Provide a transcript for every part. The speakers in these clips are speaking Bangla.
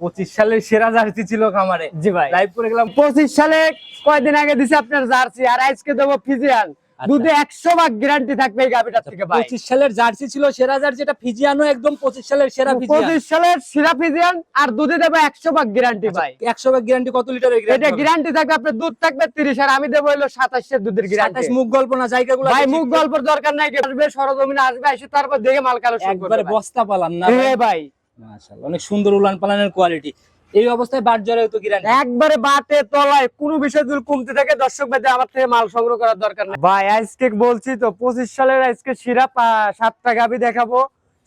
পঁচিশ সালের সেরা জার্সি ছিল খামারে। জি ভাই। লাইভ করে গেলাম। পঁচিশ সালে কয়দিন আগে দিছে আপনার জার্সি আর আজকে দেবো ফিজিয়ান। দুধে একশো ভাগ গ্যারান্টি থাকবে এই গাভিটার থেকে ভাই। পঁচিশ সালের জার্সি ছিল সেরা জার্সি এটা ফিজিয়ানো একদম পঁচিশ সালের সেরা পঁচিশ সালের সিরা ফিজিয়ান আর দুধে দেবো একশো ভাগ গ্যারান্টি ভাই। একশো ভাগ গ্যারান্টি কত লিটার এটা গ্যারান্টি থাকবে আপনার দুধ থাকবে তিরিশ আর আমি দেবো হলো সাতাশের দুধের গ্যারান্টি মুখ গল্প না জায়গাগুলো ভাই মুখ গল্পের দরকার নাই আসবে সরজমিনে আসবে এসে তারপর দেখে মাল করবে বস্তা পালান না ভাই। মাশাআল্লাহ অনেক সুন্দর উলান পালানের কোয়ালিটি এই অবস্থায় বাট জ্বরে তো কিরান একবারে বাটে তলায় কোনো বিষয় যদি কমতে থাকে দর্শক ভাই আমার থেকে মাল সংগ্রহ করার দরকার নেই। ভাই আজকে বলছি তো পঁচিশ সালের আজকে সিরাপ সাতটা গাবি দেখাবো।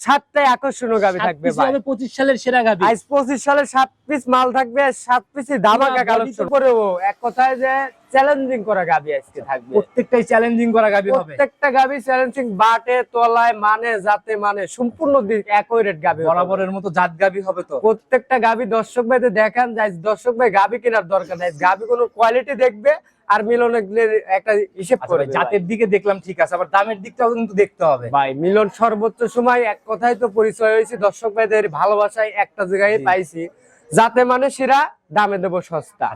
সাতটায় আকর্ষণীয় গাবি থাকবে ভাই। সালের সেরা গাবি। আজ পঁচিশ সালে সাত পিস মাল থাকবে পিসে ধামাকা কালেকশন। এক কথায় যে চ্যালেঞ্জিং করা গাবি আজকে থাকবে। প্রত্যেকটাই চ্যালেঞ্জিং করা গাবি হবে। প্রত্যেকটা গাবি চ্যালেঞ্জিং বাটে তলায় মানে মানে সম্পূর্ণ দিক একই রেট গাবি। বরাবরের মতো জাত গাবি হবে তো। প্রত্যেকটা গাবি দর্শক ভাইদের দেখান যাই দর্শক ভাই গাবি কেনার দরকার নাই। গাবি কোনো কোয়ালিটি দেখবে আর মিলনের একটা হিসেব আচ্ছা করে জাতের দিকে দেখলাম ঠিক আছে আবার দামের দিকটাও কিন্তু দেখতে হবে। ভাই মিলন সর্বোচ্চ সময় এক কথাই তো পরিচয় হয়েছে দর্শক ভাইদের ভালোবাসায় একটা জায়গায় পাইছি। যাতে মানে সেরা দামে দেবো সস্তা।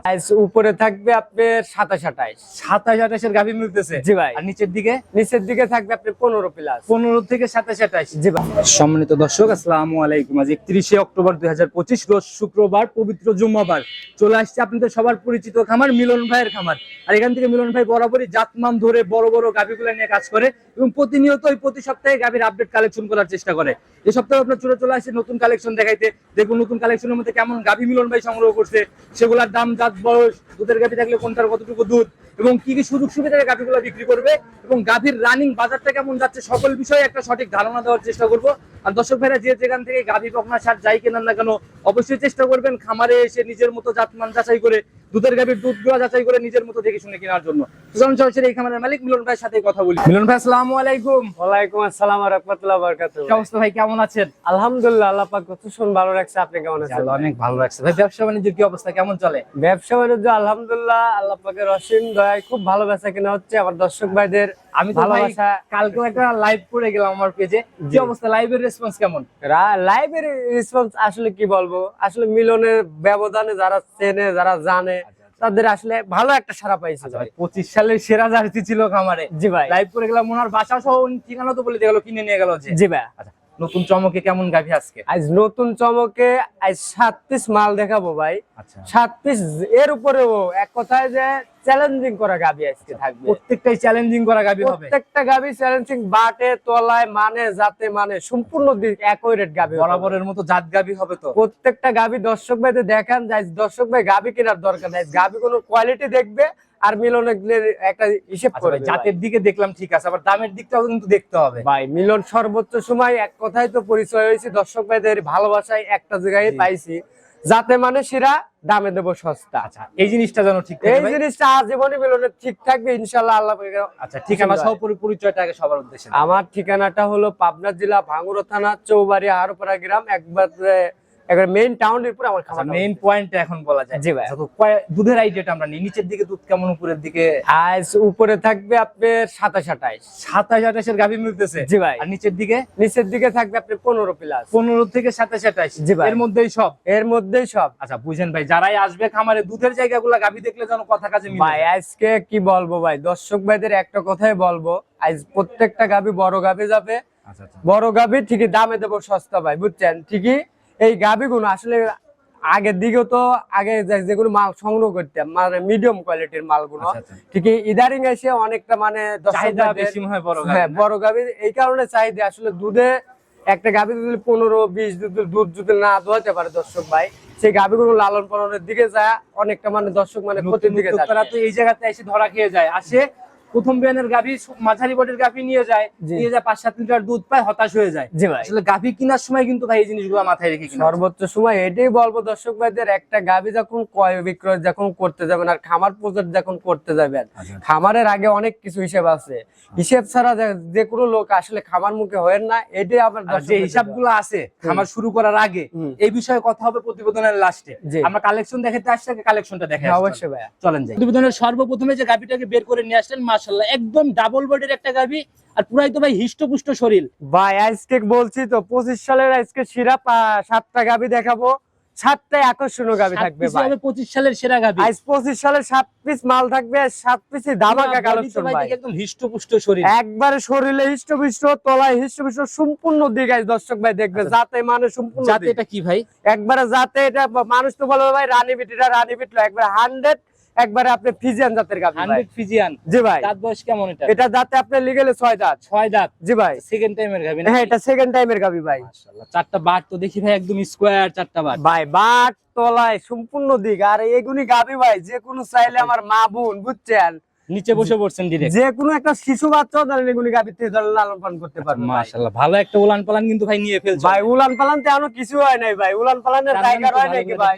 উপরে থাকবে আপনার সাতাশ আঠাইশ সাতাশ আঠাশের গাভি মিলতেছে? জি ভাই। আর নিচের দিকে? নিচের দিকে থাকবে আপনার পনেরো প্লাস পনেরো থেকে সাতাশ আঠাশ। জি ভাই। সম্মানিত দর্শক আসসালামু আলাইকুম। আজ একত্রিশে অক্টোবর দুই হাজার পঁচিশ রোজ শুক্রবার পবিত্র জুম্মাবার। চলে আসছে আপনাদের সবার পরিচিত খামার মিলন ভাইয়ের খামার। আর এখান থেকে মিলন ভাই বরাবরই জাতমান ধরে বড় বড় গাভিগুলো নিয়ে কাজ করে এবং প্রতিনিয়ত ওই প্রতি সপ্তাহে গাভির আপডেট কালেকশন করার চেষ্টা করে। এই সপ্তাহে আপনার চলে চলে আসছে নতুন কালেকশন দেখাইতে। দেখুন নতুন কালেকশনের মধ্যে কেমন গাভি মিলন ভাই সংগ্রহ করছে। সেগুলোর দাম দাঁত বয়স দুধের গাভি থাকলে কোনটার কতটুকু দুধ? এবং কি কি সুযোগ সুবিধায় গাভিগুলো বিক্রি করবে এবং গাভির রানিং বাজারটা কেমন যাচ্ছে সকল বিষয়ে একটা সঠিক ধারণা দেওয়ার চেষ্টা করব। আর দর্শক ভাইরা যে যেখান থেকে গাভি বকনা সার যাই কেনার না কেন অবশ্যই চেষ্টা করবেন খামারে এসে নিজের মতো জাতমান যাচাই করে দুধের গাভির দুধগুলা যাচাই করে নিজের মতো দেখে শুনে কেনার জন্য। সুজন এই খামারের মালিক মিলন ভাইয়ের সাথে কথা বলি। মিলন ভাই আসসালামু আলাইকুম। ওয়ালাইকুম আসসালাম রহমতুল্লাহ অবস্থা ভাই কেমন আছেন? আলহামদুলিল্লাহ আল্লাহ পাক কত শুন ভালো রাখছে আপনি কেমন আছেন? আল্লাহ অনেক ভালো লাগছে ভাই ব্যবসা বাণিজ্যের কি অবস্থা কেমন চলে? ব্যবসা বাণিজ্য আলহামদুলিল্লাহ আল্লাহ পাকের অসীম দয়ায় খুব ভালো বেচা কিনা হচ্ছে আমার দর্শক ভাইদের। আমি ভালোবাসা কালকেও একটা লাইভ করে গেলাম আমার পেজে কি অবস্থা? লাইভের রেসপন্স কেমন? লাইভের রেসপন্স আসলে কি বলব? আসলে মিলনের ব্যবধানে যারা চেনে যারা জানে তাদের আসলে ভালো একটা সারা পাইছে আচ্ছা ভাই। ভাই পঁচিশ সালের সেরা জার্সি ছিল খামারে। জি ভাই। লাইভ করে গেলাম ওনার বাসা সহ ঠিকানা তো বলে দিয়ে গেল কিনে নিয়ে গেল জি ভাই। আচ্ছা নতুন চমকে কেমন গাভি আজকে? আজ নতুন চমকে আজ সাত পিস মাল দেখাবো ভাই। আচ্ছা। সাত পিস এর উপরেও এক কথায় যে চ্যালেঞ্জিং করা গাবি আজকে থাকবে। প্রত্যেকটাই চ্যালেঞ্জিং করা গাভি হবে। প্রত্যেকটা গাবি চ্যালেঞ্জিং বাটে তলায় মানে যাতে মানে সম্পূর্ণ দিক একই রেট গাবি হবে। বরাবরের মতো জাত গাভি হবে তো? প্রত্যেকটা গাবি দর্শক ভাইদের দেখান যাই দর্শক ভাই গাবি কেনার দরকার নাই। গাবি কোনো কোয়ালিটি দেখবে আর মিলনের একটা হিসেব আচ্ছা করে জাতের দিকে দেখলাম ঠিক আছে আবার দামের দিকটাও কিন্তু দেখতে হবে। ভাই মিলন সর্বোচ্চ সময় এক কথাই তো পরিচয় হয়েছে দর্শক ভাইদের ভালোবাসায় একটা জায়গায় পাইছি। যাতে মানে সেরা দামে দেবো সস্তা। আচ্ছা এই জিনিসটা যেন ঠিক এই। জিনিসটা আজীবনে মিলনের ঠিক থাকবে ইনশাল্লাহ আল্লাহ আচ্ছা ঠিকানা সহপরি পরিচয়টা আগে সবার উদ্দেশ্যে আমার ঠিকানাটা হলো পাবনা জেলা ভাঙ্গুরা থানা চৌবাড়ি হারোপাড়া গ্রাম একবার একবার মেইন টাউনের উপরে আমার খামার মেইন পয়েন্ট এখন বলা যায়। জি ভাই। আচ্ছা, দুধের আইডিয়াটা আমরা নিই? নিচের দিকে দুধ কেমন উপরের দিকে? আজ উপরে থাকবে আপনার গাভি মিলতেছে? জি ভাই। আর নিচের দিকে? নিচের দিকে থাকবে আপনার প্লাস পনেরো থেকে সাতাশ আঠাশ। জি ভাই। এর মধ্যেই সব? এর মধ্যেই সব। আচ্ছা বুঝেন ভাই যারাই আসবে খামারে দুধের জায়গাগুলো গাভি দেখলে যেন কথা কাজে মিলে। ভাই আজকে কি বলব ভাই? দর্শক ভাইদের একটা কথাই বলব আজ প্রত্যেকটা গাবি বড় গাবি যাবে। আচ্ছা আচ্ছা। বড় গাবি ঠিকই দামে দেবো সস্তা ভাই বুঝছেন? ঠিকই এই গাবিগুলো আসলে আগের দিকেও তো আগে যেগুলো মাল সংগ্রহ করতাম মানে মিডিয়াম কোয়ালিটির মালগুলো আচ্ছা, আচ্ছা। ইদারিং এসে অনেকটা মানে বড় গাভি, হ্যাঁ এই কারণে চাহিদা আসলে দুধে একটা গাভি যদি পনেরো বিশ দুধ দুধ যদি না দোয়াতে পারে দর্শক ভাই সেই গাভিগুলো লালন পালনের দিকে যায় অনেকটা মানে দর্শক মানে ক্ষতির দিকে তো এই জায়গাতে এসে ধরা খেয়ে যায়। আসে প্রথম বিয়ানের গাভি মাঝারি বটের গাভি নিয়ে যায় নিয়ে যায় পাঁচ সাত লিটার দুধ পায় হতাশ হয়ে যায়। জি ভাই। আসলে গাভি কেনার সময় কিন্তু ভাই এই জিনিসগুলো মাথায় রেখে সর্বোচ্চ সময় এটাই বলব দর্শক ভাইদের একটা গাভি যখন ক্রয় বিক্রয় যখন করতে যাবেন আর খামার প্রজেক্ট যখন করতে যাবেন আচ্ছা, খামারের আগে অনেক কিছু হিসেব আছে। হিসেব ছাড়া যে- কোনো লোক আসলে খামার মুখে হয় না এটাই দর্শক যে হিসাবগুলো আছে খামার শুরু করার আগে। এই বিষয়ে কথা হবে প্রতিবেদনের লাস্টে। আমরা কালেকশন দেখাতে আসছি কালেকশনটা দেখে হ্যাঁ, অবশ্যই ভাইয়া। চলেন যাই। প্রতিবেদনের সর্বপ্রথমে যে গাভিটাকে বের করে নিয়ে আসলেন মাশাল্লাহ একদম ডাবল বডির একটা আর পুরাই তো ভাই হিষ্টপুষ্ট শরীর। ভাই আজকে বলছি তো পঁচিশ সালের আজকে সাতটা দেখাবো। সাতটায় আকর্ষণীয় গাবি থাকবে ভাই। হবে পঁচিশ সালের সেরা গাবি আজ পঁচিশ সালে সাত পিস মাল থাকবে সাত পিসে ধামাকা পুরা কালেকশন ভাই একদম হিষ্টপুষ্ট শরীর। একবারে শরীরে হৃষ্টপুষ্ট তলায় হৃষ্টপুষ্ট সম্পূর্ণ দিক আজ দর্শক ভাই দেখবে আচ্ছা। যাতে মানে সম্পূর্ণ যাতে এটা কি ভাই? একবারে যাতে এটা মানুষ তো বলবে ভাই রানী বিটিটা রানী বিটলো একবারে হান্ড্রেড একবারে আপনি ফিজিয়ান জাতের ভাই। Hundred Friesian. জি ভাই। দাঁত বয়স কেমন এটা? এটা দাঁতে আপনি লিগেলে ছয় দাঁত। ছয় দাঁত। জি ভাই। সেকেন্ড টাইমের গাবি না হ্যাঁ এটা সেকেন্ড টাইমের গাবি ভাই। মাশাআল্লাহ চারটা বাট তো দেখি ভাই একদম স্কোয়ার চারটা বাট। ভাই বাট তলায় সম্পূর্ণ দিক। আর এগুনি গাবি ভাই যে কোনো চাইলে আমার মা বোন বুঝছেন? নিচে বসে পড়ছেন ডিরেক্ট যে কোনো একটা শিশু বাচ্চাও ধরেন গাবি থেকে ধরেন লালন পালন করতে পারবে। মাশাআল্লাহ ভালো একটা উলান পালান কিন্তু ভাই নিয়ে ফেলছো ভাই উলান পালান তো এখনও কিছু হয় নাই ভাই। উলান পালানের জায়গা হয় নাকি ভাই।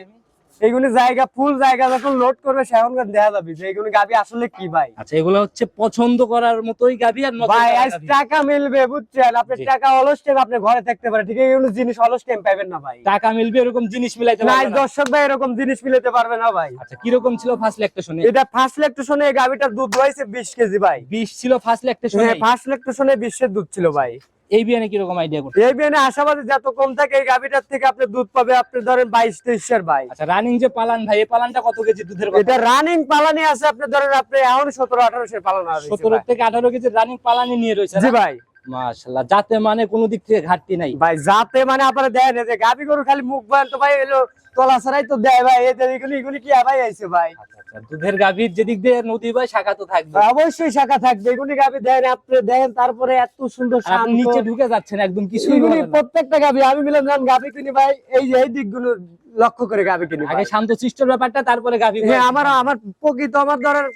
এইগুলি জায়গা ফুল জায়গা যখন লোড করবে সেখন দেখা যাবে যে এগুলি গাবি আসলে কি ভাই। আচ্ছা এগুলো হচ্ছে পছন্দ করার মতোই গাবি আর ভাই আজ টাকা মিলবে বুঝছেন? আপনি টাকা অলস টাইম আপনি ঘরে থাকতে পারেন? ঠিক আছে এগুলো জিনিস অলস টাইম পাবেন না ভাই? টাকা মিলবে এরকম জিনিস মিলাইতে পারবে না। দর্শক ভাই এরকম জিনিস মিলাতে পারবে না ভাই। আচ্ছা কীরকম ছিল ফার্স্ট ল্যাকটেশনে এটা ফার্স্ট লেকটেশনে এই গাবিটার দুধ হয়েছে বিশ কেজি ভাই। 20 ছিল ফার্স্ট ল্যাকটেশনে ফার্স্ট লেকটেশনে বিশের দুধ ছিল ভাই। এই বিয়ানে কীরকম আইডিয়া করতে এই বিয়ানে আশাবাদী যত কম থাকে এই গাবিটার থেকে আপনি দুধ পাবে আপনি ধরেন বাইশ তেইশের ভাই। আচ্ছা রানিং যে পালান ভাই এই পালানটা কত কেজি দুধের এটা রানিং পালানি আছে আপনি ধরেন আপনি এখন সতেরো আঠারোশের পালন হবে 17 থেকে 18 কেজি রানিং পালানি নিয়ে রয়েছে জি ভাই। মাশাআল্লাহ যাতে মানে কোনো দিক থেকে ঘাটতি নাই। ভাই যাতে মানে আপনারা দেয় না যে গাবি গরু খালি মুখ বয়ান তো ভাই এলো তলা ছাড়াই তো দেয় ভাই। এগুলি এগুলি কি ভাই আইছে ভাই। আচ্ছা আচ্ছা দুধের গাভীর যেদিক দিয়ে নদী বা শাখা তো থাকবে। অবশ্যই শাখা থাকবে। এগুলি গাবি দেন আপনি দেখেন তারপরে এত সুন্দর নিচে ঢুকে যাচ্ছেন একদম কিছুই। প্রত্যেকটা গাবি আমি নাম গাবি কিনি ভাই। এই যে এই দিকগুলো লক্ষ্য করে গাবি কিনি আগে শান্ত সৃষ্টর ব্যাপারটা তারপরে গাভী হ্যাঁ আমার আমার প্রকৃত আমার ধরের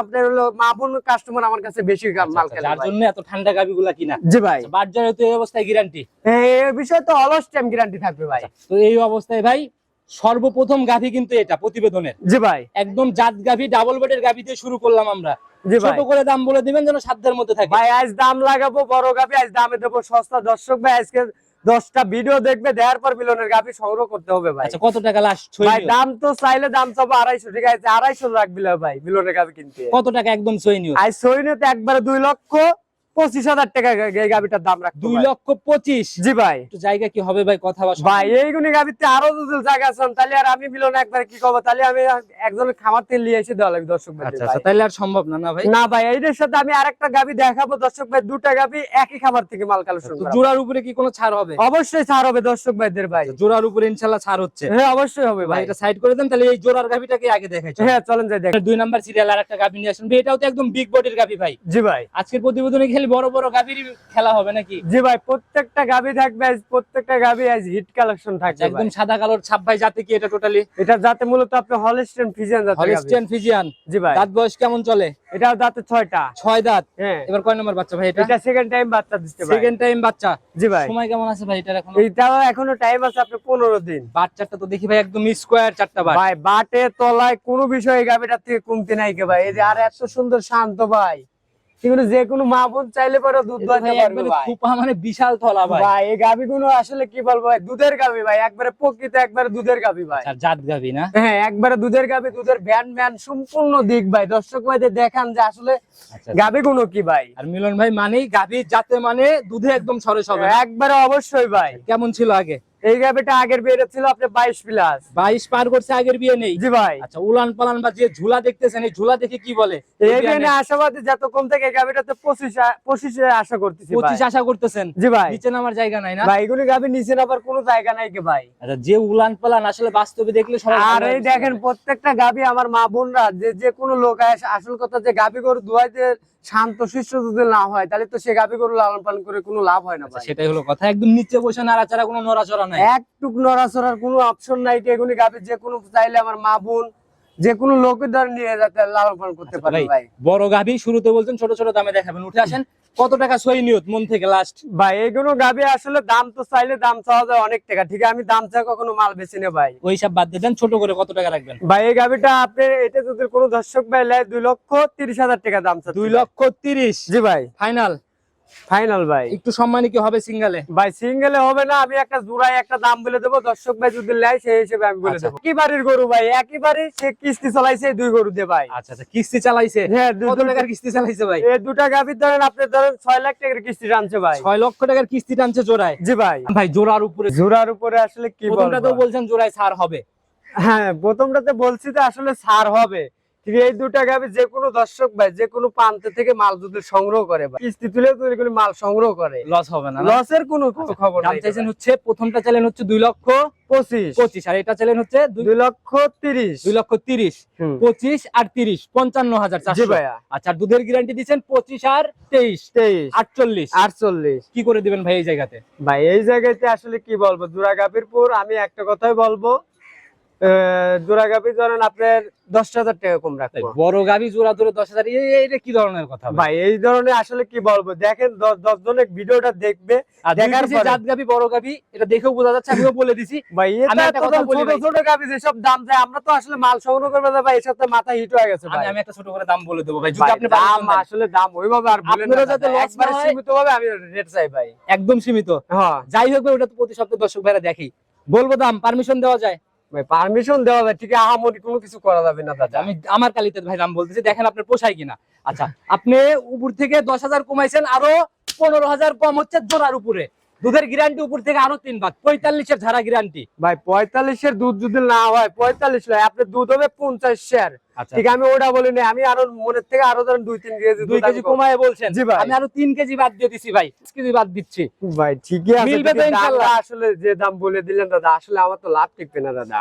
আপনার হলো কাস্টমার আমার কাছে বেশি মাল কেনে আচ্ছা, যার জন্য এত ঠান্ডা গাভীগুলা কিনা। জি ভাই। বাজারে তো এই অবস্থায় গ্যারান্টি হ্যাঁ, এই বিষয়ে তো অলস টাইম গ্যারান্টি থাকবে ভাই। তো এই অবস্থায় ভাই সর্বপ্রথম গাভী কিন্তু এটা প্রতিবেদনের। জি ভাই। একদম জাত গাভী ডাবল বেডের গাভী দিয়ে শুরু করলাম আমরা। ছোট করে দাম বলে দিবেন যেন সাধ্যের মধ্যে থাকে। ভাই আজ দাম লাগাবো বড় গাবি আজ দামে দেবো সস্তা। দর্শক ভাই আজকে দশটা ভিডিও দেখবে দেওয়ার পর মিলনের গাবি সংগ্রহ করতে হবে ভাই। আচ্ছা কত টাকা লাস্ট ভাই দাম তো চাইলে দাম চাবো আড়াইশো ঠিক আছে? আড়াইশো ভাই মিলনের কিনতে। কত টাকা একদম সই নিও আজ একবারে দুই লক্ষ পঁচিশ হাজার টাকা এই গাবিটার দাম রাখতো দুই লক্ষ পঁচিশ। জি ভাই। জায়গা কি হবে ভাই? কথা ভাই এইগুলি গাবিতে আরও যদি জায়গা আছেন তাহলে আর আমি মিলন একবার কি করব? তাহলে আমি একজনের খামার থেকে নিয়ে এসে দেওয়া লাগবে দর্শক ভাই আচ্ছা আচ্ছা তাহলে আর সম্ভব না না ভাই? না ভাই এইটার সাথে আমি আরেকটা গাবি দেখাবো দর্শক ভাই। দুটা গাবি একই খাবার থেকে মাল কালেকশন জোড়ার উপরে কি কোনো ছাড় হবে? অবশ্যই ছাড় হবে দর্শক ভাইদের ভাই। জোড়ার উপরে ইনশাল্লাহ ছাড় হচ্ছে। হ্যাঁ অবশ্যই হবে ভাই ভাই। এটা সাইড করে দেন তাহলে এই জোড়ার গাভিটাকে আগে দেখাই হ্যাঁ চলেন যাই দেখ। দুই নাম্বার সিরিয়াল আর একটা গাভি নিয়ে আসুন। ভাই, এটাও তো একদম বিগ বডির গাভি ভাই। জি ভাই। আজকের প্রতিবেদনে খেলে বড় বড় গাভীর খেলা হবে নাকি? জি ভাই প্রত্যেকটা গাভী থাকবে প্রত্যেকটা গাবি আজ হিট কালেকশন থাকবে একদম সাদা কালোর ছাপ ভাই যাতে কি এটা টোটালি এটা যাতে মূলত আপনি হলস্টেন ফিজিয়ান জাতের গাবি হলিস্টিয়ান ফিজিয়ান জি ভাই। দাঁত বয়স কেমন চলে? এটাও দাঁতে ছয়টা। ছয় দাঁত? হ্যাঁ। এবার কয় নম্বর বাচ্চা ভাই এটা? এটা সেকেন্ড টাইম বাচ্চা দিচ্ছে ভাই। সেকেন্ড টাইম বাচ্চা? জি ভাই। সময় কেমন আছে ভাই এটার এখন? এইটাও এখনও টাইম আছে আপনার পনেরো দিন। বাচ্চাটা তো দেখি ভাই একদম স্কোয়ার চারটা বার ভাই বাটে তলায় কোনো বিষয় গাবিটার থেকে কমতে নাই কে ভাই। এই যে আর এত সুন্দর শান্ত ভাই। এগুলো যে কোনো মা বোন চাইলে পরে দুধ দোয়াতে পারবে খুপা মানে বিশাল থলা ভাই। ভাই এই গাবি গুলো আসলে কি বলব ভাই দুধের গাবি ভাই একবারে প্রকৃত একবারে দুধের গাবি ভাই। আর জাত গাভি না? হ্যাঁ একবারে দুধের গাবি দুধের ভ্যান ভ্যান সম্পূর্ণ দিক ভাই। দর্শক ভাইদের দেখান যে আসলে আচ্ছা। গাবি গুলো কি ভাই? আর মিলন ভাই মানেই গাভি জাতে মানে দুধে একদম সরে সবে একবারে অবশ্যই ভাই। কেমন ছিল আগে? এই গাবিটা আগের বিয়ে ছিল আপনি বাইশ প্লাস। বাইশ পার করছে আগের বিয়ে নেই? জি ভাই। আচ্ছা উলান পালান বা যে ঝুলা দেখতেছেন এই ঝুলা দেখে কি বলে? এই বিয়ে আশাবাদী যত কম থেকে এই গাবিটাতে পঁচিশ পঁচিশে আশা করতেছি পঁচিশ আশা করতেছেন? জি ভাই। নিচে নামার জায়গা নাই না? ভাই এগুলি গাবি নিচে আবার কোনো জায়গা নাই কি ভাই? আচ্ছা যে উলান পালান আসলে বাস্তবে দেখলে সবাই আর এই দেখেন প্রত্যেকটা গাবি আমার মা বোনরা যে যে কোনো লোক আসে আসল কথা যে গাবি গরু দুয়াইতে শান্ত শিষ্য যদি না হয় তাহলে তো সে গাভী গরু লালন পালন করে কোনো লাভ হয় না আচ্ছা, সেটাই হলো কথা। একদম নিচে বসে নাড়াচাড়া কোনো নড়াচড়া নাই। একটুক নড়াচড়ার কোনো অপশন নাই যে এগুলি গাবি যে কোনো চাইলে আমার মা বোন যে কোনো লোকের দ্বারা নিয়ে যাতে লালন পালন করতে আচ্ছা, পারে ভাই। বড় গাভী শুরুতে বলছেন ছোট ছোট দামে দেখাবেন। উঠে আসেন কত টাকা সই নিয়ত মন থেকে লাস্ট ভাই এগুলো গাবি আসলে দাম তো চাইলে দাম চাওয়া যায় অনেক টাকা। ঠিক আছে আমি দাম চাই কখনো মাল বেশি না ভাই। ওই সব বাদ দিয়ে দেন ছোট করে কত টাকা রাখবেন? ভাই এই গাবিটা আপনি এটা যদি কোনো দর্শক ভাই লাই দুই লক্ষ তিরিশ হাজার টাকা দাম চাই দুই লক্ষ তিরিশ? জি ভাই। ফাইনাল ফাইনাল ভাই। একটু সম্মানী কি হবে সিঙ্গেলে? ভাই সিঙ্গেলে হবে না আমি একটা জোড়ায় একটা দাম বলে দেবো। দর্শক ভাই যদি নেয় সেই হিসেবে আমি বলে আচ্ছা। দেবো। কি বাড়ির গরু ভাই একই বাড়ি সে কিস্তি চালাইছে দুই গরু দিয়ে ভাই। আচ্ছা আচ্ছা কিস্তি চালাইছে? হ্যাঁ টাকার কিস্তি চালাইছে ভাই? এই দুটা গাভীর ধরেন আপনি ধরেন ছয় লাখ টাকার কিস্তি টানছে ভাই। ছয় লক্ষ টাকার কিস্তি টানছে জোড়ায়? জি ভাই। ভাই জোড়ার উপরে জোড়ার উপরে আসলে কি প্রথমটা তো বলছেন জোড়ায় ছাড় হবে। হ্যাঁ প্রথমটাতে বলছি তো আসলে ছাড় হবে। এই দুটা গাভী যে কোনো দর্শক ভাই যে কোনো প্রান্ত থেকে মাল যদি সংগ্রহ করে ভাই কিস্তি তুলে তুলে মাল সংগ্রহ করে লস হবে না? লসের কোনো কোনো খবর দাম চাইছেন হচ্ছে প্রথমটা চাইলেন হচ্ছে দুই লক্ষ পঁচিশ। পঁচিশ আর এটা চাইলেন হচ্ছে দুই লক্ষ তিরিশ। দুই লক্ষ তিরিশ। পঁচিশ আর তিরিশ পঞ্চান্ন হাজার চারশো। ভাইয়া। আচ্ছা আর দুধের গ্যারান্টি দিচ্ছেন পঁচিশ আর তেইশ। তেইশ। আটচল্লিশ। আটচল্লিশ। কি করে দিবেন ভাই এই জায়গাতে? ভাই এই জায়গাতে আসলে কি বলব? দুরাগাপিরপুর আমি একটা কথাই বলব ধরেন আপনার দশ হাজার টাকা কম রাখব। বড় গাবি জোড়া ধরে দশ হাজার এটা কি ধরনের কথা ভাই? এই ধরনের আসলে কি বলব? দেখেন দশ জনের ভিডিওটা দেখবে দেখার দেখার জাত গাবি বড় গাবি এটা দেখেও বোঝা যাচ্ছে আমিও বলে দিছি। ভাই আমি একটা কথা বলি ছোট ছোট গাবি যেসব দাম যায় আমরা তো আসলে মাল সংগ্রহ করব ভাই সাথে মাথা হিট হয়ে গেছে আমি ভাই। আমি একটা ছোট করে দাম বলে দেবো ভাই যদি আপনি দাম আসলে দাম ওইভাবে আর বলেন না যাতে সীমিত ভাবে আমি রেট চাই ভাই। একদম সীমিত। হ্যাঁ। যাই হোক ওটা তো প্রতি সপ্তাহে দর্শক ভাইরা দেখি বলব দাম পারমিশন দেওয়া যায়। পারমিশন দেওয়া যাবে ঠিক আহামরি কোনো কিছু করা যাবে না দাদা আমি আমার কালিতে ভাই দাম বলতেছি, দেখেন আপনার পোষায় কিনা। আচ্ছা আপনি উপর থেকে দশ হাজার কমাইছেন, আরও পনেরো হাজার কম হচ্ছে জোড়ার উপরে। দুধের গ্যারান্টি উপর থেকে আরও তিন ভাগ পঁয়তাল্লিশের ধারা গ্যারান্টি ভাই পঁয়তাল্লিশের দুধ যদি না হয় পঁয়তাল্লিশ নয় আপনি দুধ হবে পঞ্চাশ শেয়ার। আচ্ছা। ঠিক আমি ওটা বলিনি আমি আরও মনের থেকে আরও ধরেন দুই তিন কেজি দুই কেজি কমায় বলছেন। জি ভাই। আমি আরও তিন কেজি বাদ দিয়ে দিচ্ছি ভাই কেজি বাদ দিচ্ছি। ভাই ঠিকই আছে আসলে যে দাম বলে দিলেন দাদা আসলে আমার তো লাভ টিকবে না দাদা।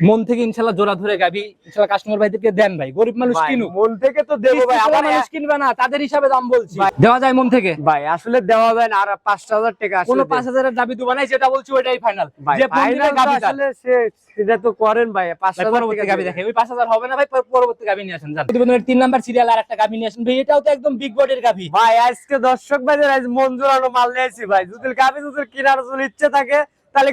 মন থেকে ইনশাল্লাহ জোড়া ধরে গাবি। ইনশাল্লাহ কাস্টমার ভাইদেরকে দেন ভাই। গরিব মানুষ কিনুক। মন থেকে তো দেবো ভাই আমার মানুষ কিনবে না তাদের হিসাবে দাম বলছি। দেওয়া যায় মন থেকে? ভাই আসলে দেওয়া যায় না আর পাঁচটা হাজার টাকা আসলে কোনো দেন। পাঁচ হাজারের দাবি দুবা নাই যেটা বলছি ওইটাই ফাইনাল যে তো গাবি আসলে সে সেটা তো করেন ভাই পাঁচটা ভাই, হাজার পরবর্তী টাকা গাবি দেখে ওই পাঁচ হাজার হবে না ভাই পর- পরবর্তী গাবি নিয়ে আসেন যান। প্রতিবেদনের তিন নাম্বার সিরিয়াল আর একটা গাবি নিয়ে আসেন ভাই এটাও তো একদম বিগ বডির গাবি। ভাই আজকে দর্শক ভাইদের আজ মন জোড়ানো মাল নিয়েছি ভাই। যদি গাবি যদি কেনার যদি ইচ্ছে থাকে তাহলে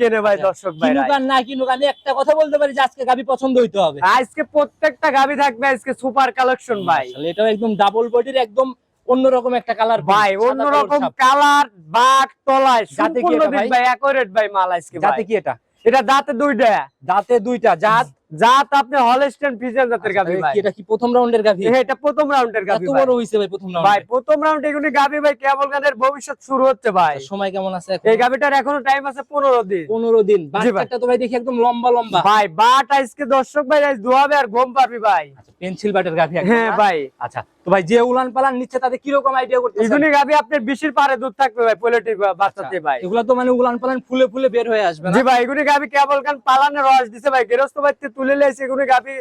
কেনে ভাই দর্শক ভাই কিনুক আর না কিনুক আমি একটা কথা বলতে পারি যে আজকে গাভি পছন্দ হইতে হবে। আজকে প্রত্যেকটা গাভি থাকবে আজকে সুপার কালেকশন ভাই। এটা একদম ডাবল বডির একদম অন্যরকম একটা কালার ভাই অন্যরকম কালার বাঘ তলায় সাথে কি ভাই? ভাই অ্যাকোরেট ভাই মাল আজকে যাতে কি এটা? এটা দাঁতে দুইটা। দাঁতে দুইটা জাত জাত আপনি হলস্টেন ফিজিয়ান জাতের গাবি আচ্ছা, ভাই। এটা কি প্রথম রাউন্ডের গাবি হ্যাঁ, এটা প্রথম রাউন্ডের গাবি এত ভাই। বড় হইছে ভাই প্রথম ভাই প্রথম রাউন্ড এগুলি গাবি ভাই কেবল গানের ভবিষ্যৎ শুরু হচ্ছে ভাই। সময় কেমন আছে এই গাবিটার এখনও টাইম আছে পনেরো দিন। পনেরো দিন। জি বাচ্চাটা তো ভাই দেখি একদম লম্বা লম্বা। ভাই বাট আজকে দর্শক ভাই আজ আর ঘুম পারবি ভাই। আচ্ছা পেন্সিল বাটের গাভি হ্যাঁ ভাই। আচ্ছা তো ভাই যে উলান পালান নিচ্ছে তাদের কীরকম আইডিয়া করতেছেন? এগুলি গাবি আপনার বিশির পারে দুধ থাকবে ভাই পোলেটিক বাচ্চাতে ভাই। এগুলা তো মানে উলান পালান ফুলে ফুলে বের হয়ে আসবে না? জি ভাই এগুলি গাবি কেবল কান পালানে রস দিছে ভাই গেরস্ত বাড়িতে তুলে লেছে কোনো গাবি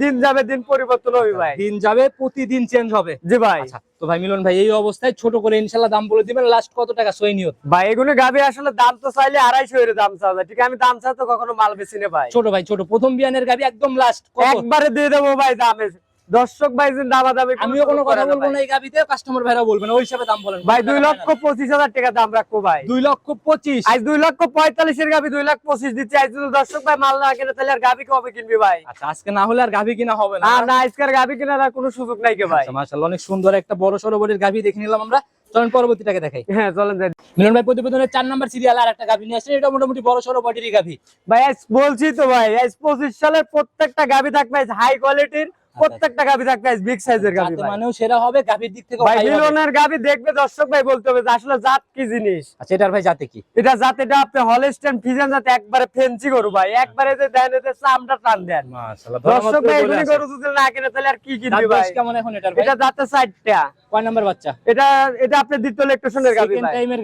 দিন যাবে দিন পরিবর্তন হবে ভাই। দিন যাবে প্রতিদিন চেঞ্জ হবে। জি ভাই। আচ্ছা তো ভাই মিলন ভাই এই অবস্থায় ছোট করে ইনশাল্লাহ দাম বলে দিবেন লাস্ট কত টাকা সই নিয়ত? ভাই এগুলি গাবি আসলে দাম তো চাইলে আড়াইশো এর দাম চাওয়া যায়। ঠিক আছে? আমি দাম চাই তো কখনো মাল বেশি নে ভাই। ছোট ভাই ছোট প্রথম বিয়ানের গাবি একদম লাস্ট কত? একবারে দিয়ে দেবো ভাই দামে। দর্শক ভাই যে দামি আমিও কোনো কথা বলব না এই গাবিতে কাস্টমার ভাইরা বলবেন ওই হিসাবে দাম বলেন। ভাই দুই লক্ষ পঁচিশ হাজার টাকা দাম রাখব ভাই। দুই লক্ষ পঁচিশ। আজ দুই লক্ষ পঁয়তাল্লিশের গাবি দুই লাখ পঁচিশ দিচ্ছি। আজ যদি দর্শক ভাই মাল না কিনে তাহলে আর গাবি কবে কিনবি ভাই? আচ্ছা আজকে না হলে আর গাভি কিনা হবে না। না না আজকের গাবি কেনার আর কোনো সুযোগ নাই কে ভাই। আচ্ছা মাশাআল্লাহ অনেক সুন্দর একটা বড় সড়ো বডির গাভি দেখে নিলাম আমরা। চলেন পরবর্তীটাকে দেখাই। হ্যাঁ চলেন যাই মিলন ভাই প্রতিবেদনের চার নাম্বার সিরিয়াল আর একটা গাভি নিয়ে আসছে এটা মোটামুটি বড় সড়ো বডিরই গাভি। ভাই আজ বলছি তো ভাই আজ পঁচিশ সালের প্রত্যেকটা গাবি থাকবে হাই কোয়ালিটির প্রত্যেকটা গাবি থাকবে আজ বিগ সাইজের গাবি যাতে মানেও সেরা হবে দিক থেকে ভাই মিলনের গাবি দেখবে দর্শক ভাই বলতে হবে আসলে জাত কি জিনিস? আচ্ছা এটার ভাই জাতে কি? এটা আপনি হলস্টেন ফিজিয়ান জাতে একবারে ফেন্সি গরু ভাই। একবারে যে দেন এতে চামড়া টান দেন। মাশাআল্লাহ দর্শক ভাই এগুলি গরু যদি না কিনে তাহলে আর কি কিনবি ভাই? কেমন এখন এটার ভাই? এটা জাতে সাইডটা কয় নাম্বার বাচ্চা? এটা এটা আপনি দ্বিতীয় ইলেকট্রিশনের গাবি সেকেন্ড টাইমের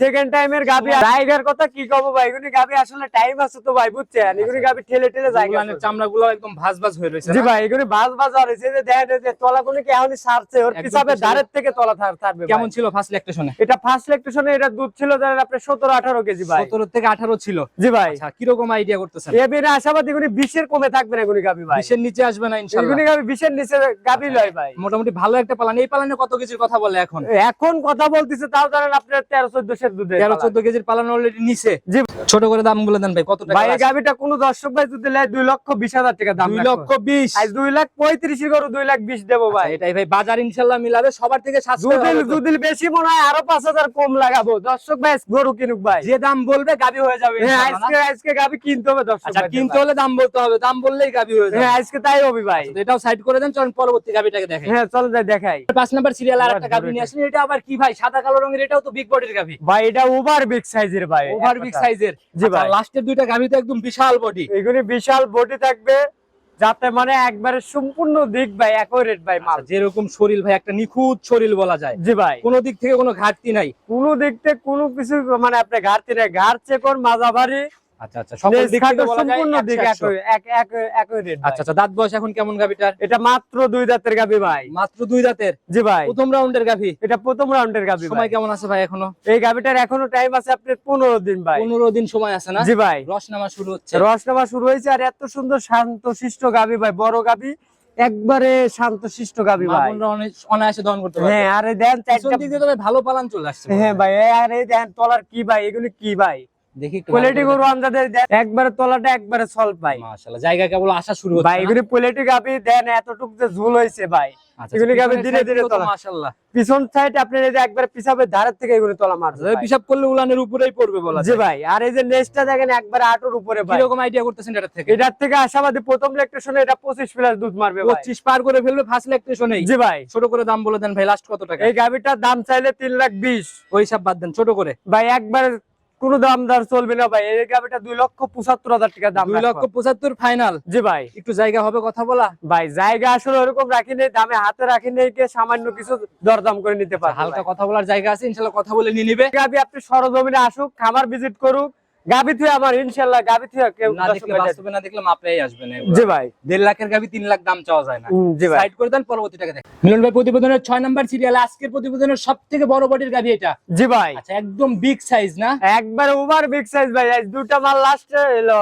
সেকেন্ড টাইমের গাবি জায়গার কথা কি কব ভাই? এগুলি গাবি আসলে টাইম আছে তো ভাই বুঝছেন? এগুলি গাবি ঠেলে ঠেলে জায়গা উলানের চামড়াগুলো একদম ভাজ ভাজ হয়ে রয়েছে জি ভাই এগুলি বাজ হয়েছে যে দেখেন যে তলাগুলি কি এখনই সারছে? ওর পিছাবে। ধারের থেকে তলা থাকবে কেমন ছিল ফার্স্ট ইলেকট্রেশনে এটা ফার্স্ট ইলেকট্রিশনে এটা দুধ ছিল আপনি সতেরো আঠারো কেজি ভাই। সতেরো থেকে আঠারো ছিল। জি ভাই। আচ্ছা আইডিয়া করতেছেন? এবারে আশাবাদ কমে থাকবে না গাবি ভাই। নিচে আসবে না গাবি নিচে গাবি লয় ভাই। মোটামুটি ভালো একটা পালান। এই পালানে কত কেজির কথা বলে এখন? এখন কথা বলতেছে তাও ধরেন আপনার তেরো চোদ্দ সের দুধে তেরো চোদ্দ কেজির পালান অলরেডি নিচে জি। ছোট করে দাম বলে দেন ভাই কত টাকা ভাই এই গাবিটা কোন দর্শক ভাই যদি লেয় দুই লক্ষ বিশ হাজার টাকা দাম দুই লক্ষ বিশ। আজ দুই লাখ পঁয়ত্রিশ গরু দুই লাখ বিশ দেবো ভাই। আচ্ছা, এটাই ভাই বাজার ইনশাল্লাহ মিলাবে সবার থেকে দুদিন বেশি মনে হয় আরও পাঁচ হাজার কম লাগাবো। দর্শক ভাই গরু কিনুক ভাই। যে দাম বলবে গাবি হয়ে যাবে হ্যাঁ আজকে আজকে গাবি কিনতে হবে দর্শক আচ্ছা কিনতে হলে দাম বলতে হবে দাম বললেই গাবি হয়ে যাবে। হ্যাঁ আজকে তাই হবে ভাই। এটাও সাইড করে দেন চলুন পরবর্তী গাবিটাকে দেখেন হ্যাঁ চলো যাই দেখাই। পাঁচ নাম্বার সিরিয়াল আর একটা গাবি নিয়ে আসেন এটা আবার কি ভাই সাদা কালো রঙের এটাও তো বিগ বডির গাবি। ভাই এটা ওভার বিগ সাইজের ভাই ওভার বিগ সাইজের জি ভাই। লাস্টের দুইটা গাবি তো একদম বিশাল বডি এগুলি বিশাল বডি থাকবে। যাতে মানে একবারে সম্পূর্ণ দিক ভাই একই ভাই মাল। যেরকম শরীর ভাই একটা নিখুঁত শরীর বলা যায়। জি ভাই। কোনো দিক থেকে কোনো ঘাটতি নাই? কোনো দিক থেকে কোনো কিছু মানে আপনি ঘাটতি নাই। ঘাট চেকর মাজা ভারী আচ্ছা আচ্ছা সকল দিক থেকে বলা যায় সম্পূর্ণ দিক 100 একই এক এক রেট আচ্ছা আচ্ছা দাঁত বয়স এখন কেমন গাবিটার এটা মাত্র দুই দাঁতের গাবি ভাই। মাত্র দুই দাঁতের? জি ভাই। প্রথম রাউন্ডের এটা প্রথম রাউন্ডের গাবি সময় কেমন আছে ভাই এখনও? এই গাবিটার এখনও টাইম আছে আপনার পনেরো দিন ভাই। পনেরো দিন সময় আছে না? জি ভাই। রসনামা শুরু হচ্ছে। শুরু হয়েছে আর এত সুন্দর শান্ত শিষ্ট গাবি ভাই বড় গাবি একবারে শান্ত শিষ্ট গাবি ভাই অনায়াসে দহন করতে পারবে। হ্যাঁ আরে দেন চারটা দিক দিয়ে ভালো পালান চলে আসছে হ্যাঁ ভাই আর এই দেন তলার কি ভাই? এগুলি কি ভাই? দেখি একটু কোয়ালিটি গরু আমাদের একবারে তলাটা একবারে সল্ভ ভাই মাশাআল্লাহ জায়গা কেবল আসা শুরু হচ্ছে ভাই এগুলি কোয়ালিটি গাবি দেন এতটুক যে ঝুল হয়েছে ভাই। আচ্ছা, এগুলি গাবি ধীরে ধীরে তোলা। মাশাআল্লাহ। পিছন সাইড আপনার এই যে একবারে পিছাবের ধারের থেকে এগুলি তোলা মারবে আচ্ছা, পিসাব করলে উলানের উপরেই পড়বে বলা জি ভাই আর এই যে দেখেন একবারে আটুর উপরে ভাই। আইডিয়া করতেছেন এটার থেকে? এটার থেকে আশাবাদী প্রথম ইলেকট্রিশনে এটা পঁচিশ প্লাস দুধ মারবে ভাই। পার করে ফেলবে ফার্স্ট ইলেকট্রিশনেই জি ভাই। ছোট করে দাম বলে দেন ভাই লাস্ট কত টাকা? এই গাবিটার দাম চাইলে তিন লাখ বিশ। ওই হিসাব বাদ দেন ছোট করে। ভাই একবার কোনো দাম দর চলবে না ভাই। এই গাবিটা দুই লক্ষ পঁচাত্তর হাজার টাকা দাম দুই লক্ষ। পঁচাত্তর ফাইনাল জি ভাই। একটু জায়গা হবে কথা বলা? ভাই জায়গা আসলে ওরকম রাখি নেই দামে হাতে রাখি নেই কে সামান্য কিছু দরদাম করে নিতে পারে হালকা কথা বলার জায়গা আছে ইনশাল্লাহ কথা বলে নিয়ে নিবে। গাবি আপনি সরজমিনে আসুক খামার ভিজিট করুক গাবি থুয়ে আমার ইনশাল্লাহ গাবি থুয়ে কেউ না দেখলে বাস্তবে না দেখলে মাপেই আসবে না জি ভাই। দেড় লাখের গাবি তিন লাখ দাম চাওয়া যায় না। জি ভাই। সাইড করে দেন পরবর্তী টাকা দেখ মিলন ভাই প্রতিবেদনের ছয় নাম্বার সিরিয়ালে আজকের প্রতিবেদনের সব থেকে বড় বডির গাভি এটা। জি ভাই। আচ্ছা একদম বিগ সাইজ না? একবার ওভার বিগ সাইজ ভাই দুটা মাল লাস্ট এলো।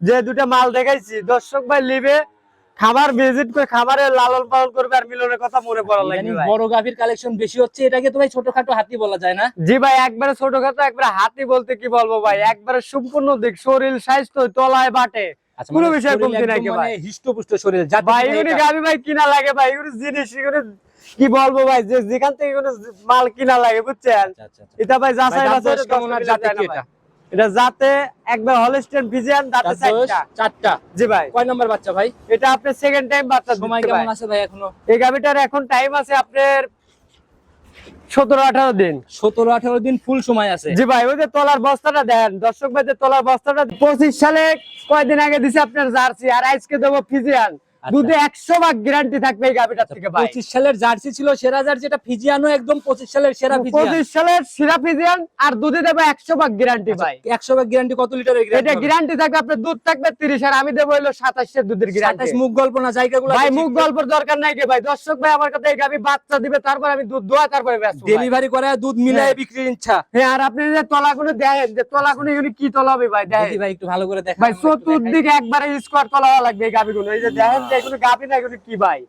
যে দুটা মাল দেখাইছি দর্শক ভাই লিবে খামার ভিজিট করে খামারে লালন পালন করবে আর মিলনের কথা মনে পড়া ভাই। বড় গাভির কালেকশন বেশি হচ্ছে এটাকে তো ভাই ছোটখাটো হাতি বলা যায় না জি ভাই একবারে ছোটখাটো একবারে হাতি বলতে কি বলব ভাই একবারে সম্পূর্ণ দিক শরীর স্বাস্থ্য তলায় বাটে আচ্ছা, কোনো মানে বিষয়ে কমতি নাই কি মানে ভাই? হিষ্টপুষ্ট শরীর ভাই এটা। গাবি ভাই কিনা লাগে ভাই এগুলি জিনিস এগুলি কি বলব ভাই যে যেখান থেকে কোনো মাল কিনা লাগে বুঝছেন আচ্ছা, আচ্ছা। এটা ভাই ভাই, যাচাই বাছাই কেমন আর জাতে কি এটা? এটা যাতে একবার হলস্টেন দাঁতে চারটা চারটা। জি ভাই। কয় নাম্বার বাচ্চা ভাই? এটা আপনি সেকেন্ড টাইম বাচ্চা সময় কেমন আছে ভাই এখনও? এই গাবিটার এখন টাইম আছে আপনার সতেরো আঠারো দিন। সতেরো আঠারো দিন ফুল সময় আছে। জি ভাই ওই যে তলার বস্তাটা দেন। দর্শক ভাই যে তলার বস্তাটা পঁচিশ সালে কয়দিন আগে দিছে আপনার জার্সি আর আজকে দেবো ফিজিয়ান। দুধে একশো ভাগ গ্যারান্টি থাকবে এই গাবিটার থেকে ভাই। পঁচিশ সালের জার্সি ছিল সেরা জার্সি এটা ফিজিয়ানো একদম পঁচিশ সালের সেরা পঁচিশ সালের সিরা ফিজিয়ান আর দুধে দেবো একশো ভাগ গ্যারান্টি ভাই। একশো ভাগ গ্যারান্টি কত এটা গ্যারান্টি থাকবে আপনার দুধ থাকবে তিরিশ আর আমি দেবো হলো সাতাশের দুধের গ্যারান্টি মুখ গল্প না জায়গাগুলো ভাই মুখ গল্পের দরকার নাই কে ভাই। দর্শক ভাই আমার কাছে এই গাবি বাচ্চা দিবে তারপর আমি দুধ দোয়া তারপরে ডেলিভারি করে দুধ মিলায় হ্যাঁ। বিক্রির ইচ্ছা। হ্যাঁ আর আপনি যে তলাগুলো দেখেন যে তলাগুলো এগুলো কি তলা হবে ভাই দেখেন ভাই একটু ভালো করে দেখা ভাই চতুর্দিকে একবারে স্কোয়ার তলা লাগবে এই গাবিগুলো এই যে দেখেন যে এগুলো গাবি না এগুলো কি ভাই?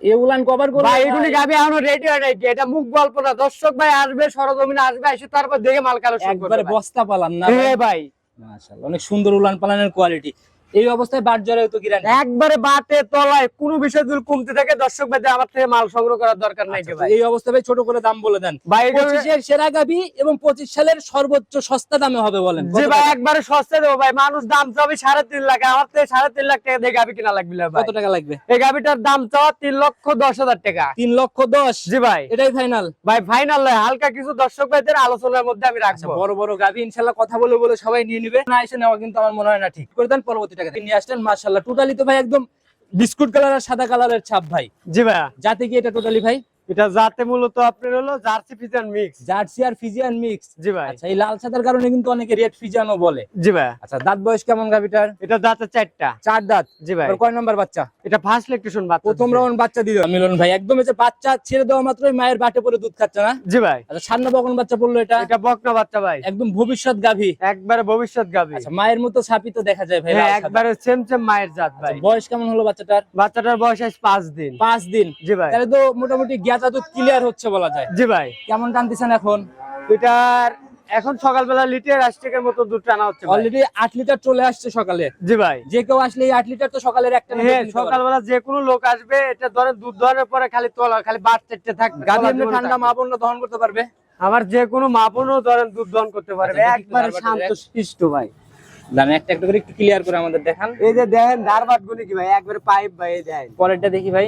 এগুলান কভার করে ভাই এগুলি গাবি এখনও রেডি হয় নাই কি? এটা মুখ গল্প না। দর্শক ভাই আসবে সরজমিনে আসবে এসে তারপর দেখে মাল কালেকশন একবারে বস্তা পালান না হ্যাঁ ভাই। মাশাআল্লাহ অনেক সুন্দর উলান পালানের কোয়ালিটি এই অবস্থায় বাট জরে তো গ্যারান্টি একবারে বাটে তলায় কোনো বিষয় যদি কমতে থাকে দর্শক ভাই আমার থেকে মাল সংগ্রহ করার দরকার নাই ভাই। এই অবস্থায় ভাই ছোট করে দাম বলে দেন। ভাই পঁচিশের সেরা গাবি এবং পঁচিশ সালের সর্বোচ্চ সস্তা দামে হবে বলেন। যে ভাই একবারে সস্তা দেবো ভাই। মানুষ দাম চাবে সাড়ে তিন লাখ। আমার থেকে সাড়ে তিন লাখ টাকা দিয়ে গাবি কিনা লাগবে কত টাকা লাগবে? এই গাবিটার দাম চাওয়া তিন লক্ষ দশ হাজার টাকা। তিন লক্ষ দশ? জি ভাই। এটাই ফাইনাল ভাই ফাইনাল নয় হালকা কিছু দর্শক ভাইদের আলোচনার মধ্যে আমি আচ্ছা রাখব। বড় বড় গাবি ইনশাল্লাহ কথা বলে বলে সবাই নিয়ে নিবে। না এসে নেওয়া কিন্তু আমার মনে হয় না ঠিক। করে দেন পরবর্তী টাকা নিয়ে আসলেন মাশাল্লাহ টোটালি তো ভাই একদম বিস্কুট কালার আর সাদা কালারের ছাপ ভাই। জি ভাই যাতে কি এটা টোটালি ভাই? এটা যাতে মূলত আপনার হলো জার্সি ফিজান মিক্স। জার্সি আর ফিজিয়ান মিক্স। জি ভাই। আচ্ছা এই লাল সাদার কারণে কিন্তু অনেকে রেড ফিজিয়ানও বলে। জি ভাই। আচ্ছা দাঁত বয়স কেমন গাবিটার এটা দাঁতে চারটা। চার দাঁত। জি ভাই। কয় নাম্বার বাচ্চা? এটা ফার্স্ট ইলেকট্রিশন বাচ্চা। প্রথম রাউন্ড বাচ্চা দিল। মিলন ভাই একদম এই যে বাচ্চা ছেড়ে দেওয়া মাত্রই মায়ের বাটে পরে দুধ খাচ্ছে না? জি ভাই। আচ্ছা সামনে বকন বাচ্চা পড়ল এটা? এটা বকনা বাচ্চা ভাই। একদম ভবিষ্যৎ গাভী। একবারে ভবিষ্যৎ গাভী। আচ্ছা মায়ের মতো ছাপি তো দেখা যায় ভাই হ্যাঁ। একবারে সেম সেম মায়ের জাত আচ্ছা, ভাই। বয়স কেমন হলো বাচ্চাটার? বাচ্চাটার বয়স আজ পাঁচ দিন। পাঁচ দিন। জি ভাই। তাহলে তো মোটামুটি জ্ঞাতা দুধ ক্লিয়ার হচ্ছে বলা যায়। জি ভাই। কেমন টানতেছেন এখন? এটার এখন সকালবেলা লিটার আশটেকের মতো দুধ টানা হচ্ছে অলরেডি আট লিটার চলে আসছে সকালে। জি ভাই। যে কেউ আসলে আট লিটার তো সকালের একটা হ্যাঁ। সকালবেলা যে কোনো লোক আসবে এটা ধরেন দুধ ধরার পরে খালি তোলা খালি বাট চারটে থাকবে তলার এমনি ঠান্ডা থাকবে। মা বোনরা দহন করতে পারবে? আমার যে কোনো মাপনও ধরেন দুধ দহন করতে পারবে আচ্ছা, একবারে শান্ত শিষ্ট ভাই। দাম একটা একটা করে একটু ক্লিয়ার করে আমাদের দেখান। এই যে দেখেন ধারবাট গুনি কি ভাই? একবারে পাইপ ভাই দেন। পরেরটা দেখি ভাই।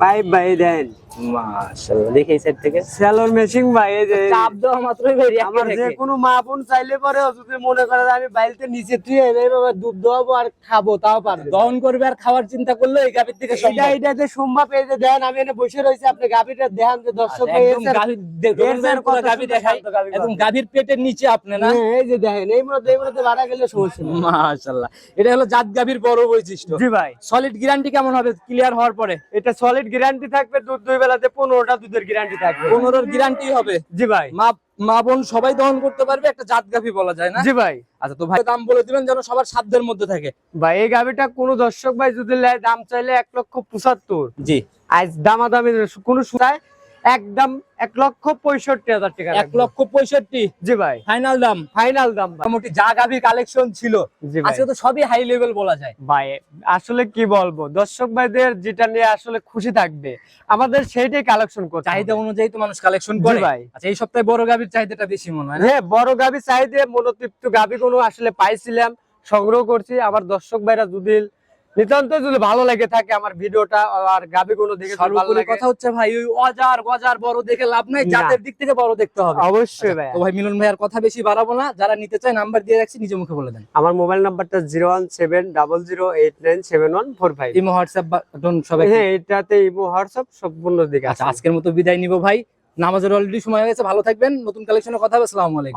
পাইপ ভাই দেন। মাশাআল্লাহ দেখি এই সাইড থেকে। স্যালোর মেশিং ভাই এই যে চাপ দেওয়া মাত্রই ভাই আমার যে কোনো মা বোন চাইলে পরে যদি মনে করে আমি বাইলতে নিচে টুয়ে এইভাবে দুধ দোয়াবো আর খাব তাও পারবে। দহন করবে আর খাওয়ার চিন্তা করলে এই গাভীর থেকে এটা সম্ভব। এটা যে সম্ভব এই যে দেন আমি এনে বসে রয়েছি আপনি গাভিটা দেখান যে দর্শক একদম এসে- গাভীর দে- এর দোকান ভাইয়ের যে পুরো কত দেখাই একদম পাবে। পেটের নিচে আপনি না? হ্যাঁ, এই যে দেখেন এই মধ্যে এই মধ্যে বাড়া গেলে সমস্যা মাশাআল্লাহ। এটা হলো জাত গাভীর বড় বৈশিষ্ট্য। জি ভাই। সলিড গ্যারান্টি কেমন হবে? ক্লিয়ার হওয়ার পরে। এটা সলিড গ্যারান্টি থাকবে দুধ দুই বেলাতে পনেরোটা দুধের গ্যারান্টি থাকবে। পনেরোর গ্যারান্টি হবে। জি ভাই। মা মা বোন সবাই দহন করতে পারবে একটা জাত গাভি বলা যায় না? জি ভাই। আচ্ছা তো ভাই দাম বলে দিবেন যেন সবার সাধ্যের মধ্যে থাকে। ভাই এই গাভিটা কোন দর্শক ভাই যদি নেয় দাম চাইলে এক লক্ষ পঁচাত্তর। জি। আজ দামাদামি কোনো সুতায় একদম এক লক্ষ পঁয়ষট্টি হাজার টাকা এক লক্ষ পঁয়ষট্টি? জি ভাই। ফাইনাল দাম? ফাইনাল দাম মোটামুটি যা গাভীর কালেকশন ছিল আজকে তো সবই হাই লেভেল বলা যায়। ভাই আসলে কি বলব? দর্শক ভাইদের যেটা নিয়ে আসলে খুশি থাকবে আমাদের সেইটাই কালেকশন করতে চাহিদা। অনুযায়ী তো মানুষ কালেকশন করে। ভাই। আচ্ছা এই সপ্তাহে বড় গাভীর চাহিদাটা বেশি মনে হয় হ্যাঁ বড় গাভি চাইতে মনোতৃপ্ত গাভি কোনো আসলে পাইছিলাম সংগ্রহ করছি। আবার দর্শক ভাইরা যদি নিতান্ত যদি ভালো লেগে থাকে আমার ভিডিওটা আর গাভি কোনো দেখে কথা হচ্ছে ভাই ওই অজার গজার বড় দেখে লাভ নাই। জাতের দিক থেকে বড় দেখতে হবে। অবশ্যই আচ্ছা, ভাই তো ভাই মিলন ভাইয়ার কথা বেশি বাড়াবো না যারা নিতে চায় নাম্বার দিয়ে রাখছি নিজে মুখে বলে দেন। আমার মোবাইল নাম্বারটা zero one seven double zero eight nine seven one four five. Imo WhatsApp button সবাই হ্যাঁ এটাতে ইমো হোয়াটসঅ্যাপ সম্পূর্ণ দিকে আচ্ছা আছে। আজকের মতো বিদায় নিব ভাই। নামাজের অলরেডি সময় হয়ে গেছে ভালো থাকবেন নতুন কালেকশনের কথা হবে আসসালামু আলাইকুম।